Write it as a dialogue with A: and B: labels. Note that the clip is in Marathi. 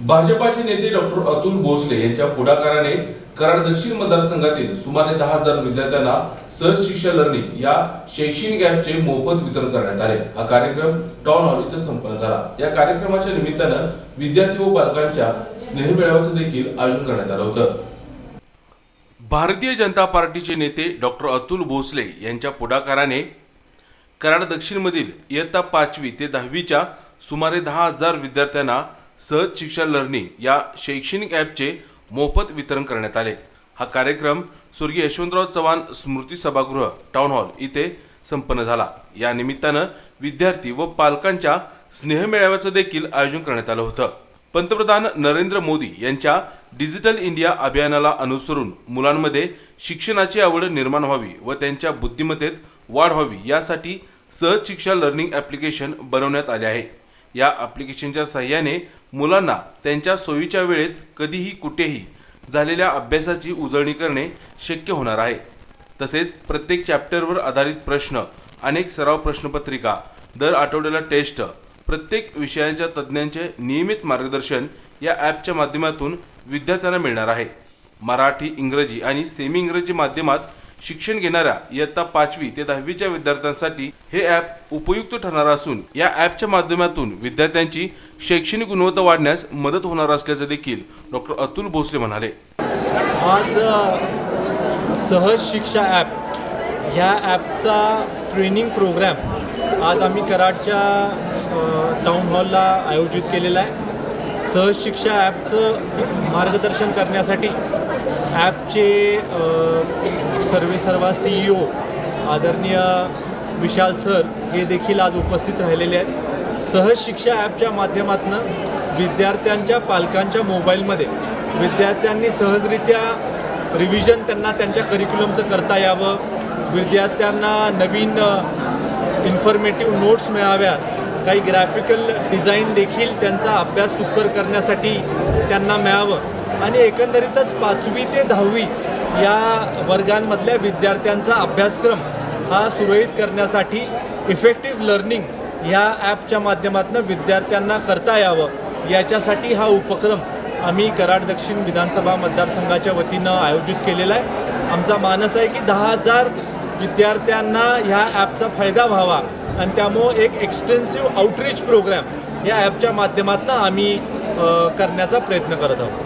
A: भाजपाचे नेते डॉक्टर अतुल भोसले यांच्या पुढाकाराने कराड दक्षिण मतदारसंघातील सुमारे दहा हजार विद्यार्थ्यांना सहज शिक्षा लर्निंग या शैक्षणिक ॲपचे मोफत वितरण करण्यात आले. हा कार्यक्रम टाउन हॉल इथं संपन्न झाला. या कार्यक्रमाच्या निमित्तानं विद्यार्थी व पालकांच्या स्नेहमेळाव्याचं देखील आयोजन करण्यात आलं होतं. भारतीय जनता पार्टीचे नेते डॉक्टर अतुल भोसले यांच्या पुढाकाराने कराड दक्षिणमधील इयत्ता पाचवी ते दहावीच्या सुमारे दहा हजार विद्यार्थ्यांना सहज शिक्षा लर्निंग या शैक्षणिक ॲपचे मोफत वितरण करण्यात आले. हा कार्यक्रम स्वर्गीय यशवंतराव चव्हाण स्मृती सभागृह टाउन हॉल इथे संपन्न झाला. या निमित्तानं विद्यार्थी व पालकांच्या स्नेहमेळाव्याचं देखील आयोजन करण्यात आलं होतं. पंतप्रधान नरेंद्र मोदी यांच्या डिजिटल इंडिया अभियानाला अनुसरून मुलांमध्ये शिक्षणाची आवड निर्माण व्हावी व त्यांच्या बुद्धिमत्तेत वाढ व्हावी यासाठी सहज शिक्षा लर्निंग ॲप्लिकेशन बनवण्यात आले आहे. या ॲप्लिकेशनच्या सहाय्याने मुलांना त्यांच्या सोयीच्या वेळेत कधीही कुठेही झालेल्या अभ्यासाची उजळणी करणे शक्य होणार आहे. तसेच प्रत्येक चॅप्टरवर आधारित प्रश्न अनेक सराव प्रश्नपत्रिका दर आठवड्याला टेस्ट प्रत्येक विषयांच्या तज्ज्ञांचे नियमित मार्गदर्शन या ॲपच्या माध्यमातून विद्यार्थ्यांना मिळणार आहे. मराठी इंग्रजी आणि सेमी इंग्रजी माध्यमात शिक्षण घेणाऱ्या इयत्ता पाचवी ते दहावीच्या विद्यार्थ्यांसाठी हे ॲप उपयुक्त ठरणार असून या ॲपच्या माध्यमातून विद्यार्थ्यांची शैक्षणिक गुणवत्ता वाढण्यास मदत होणार असल्याचं देखील डॉक्टर अतुल भोसले म्हणाले.
B: आज सहज शिक्षा ॲप ह्या ॲपचा ट्रेनिंग प्रोग्रॅम आज आम्ही कराडच्या टाऊन टाउन हॉलला आयोजित केलेला आहे. सहज शिक्षा ॲपचं मार्गदर्शन करण्यासाठी ॲपचे सर्वे सर्वा सी ई ओ आदरणीय विशाल सर हे देखील आज उपस्थित राहिलेले आहेत. सहज शिक्षा ॲपच्या माध्यमातून विद्यार्थ्यांच्या पालकांच्या मोबाईलमध्ये विद्यार्थ्यांनी सहजरित्या रिव्हिजन त्यांना त्यांच्या करिक्युलमचं करता यावं. विद्यार्थ्यांना नवीन इन्फॉर्मेटिव्ह नोट्स मिळाव्यात. काही ग्राफिकल डिझाईन देखील त्यांचा अभ्यास सुकर करण्यासाठी त्यांना मिळावं. आणि एकंदरीतच पाचवी ते दहावी या वर्गांमधल्या विद्यार्थ्यांचा अभ्यासक्रम हा सुरळीत करण्यासाठी इफेक्टिव्ह लर्निंग ह्या ॲपच्या माध्यमातून विद्यार्थ्यांना करता यावं. याच्यासाठी हा उपक्रम आम्ही कराड दक्षिण विधानसभा मतदारसंघाच्या वतीनं आयोजित केलेला आहे. आमचा मानस आहे की दहा हजार विद्यार्थ्यांना ह्या ॲपचा फायदा व्हावा आणि त्यामुळं एक एक्सटेन्सिव्ह आउटरीच प्रोग्रॅम या ॲपच्या माध्यमातून आम्ही करण्याचा प्रयत्न करत आहोत.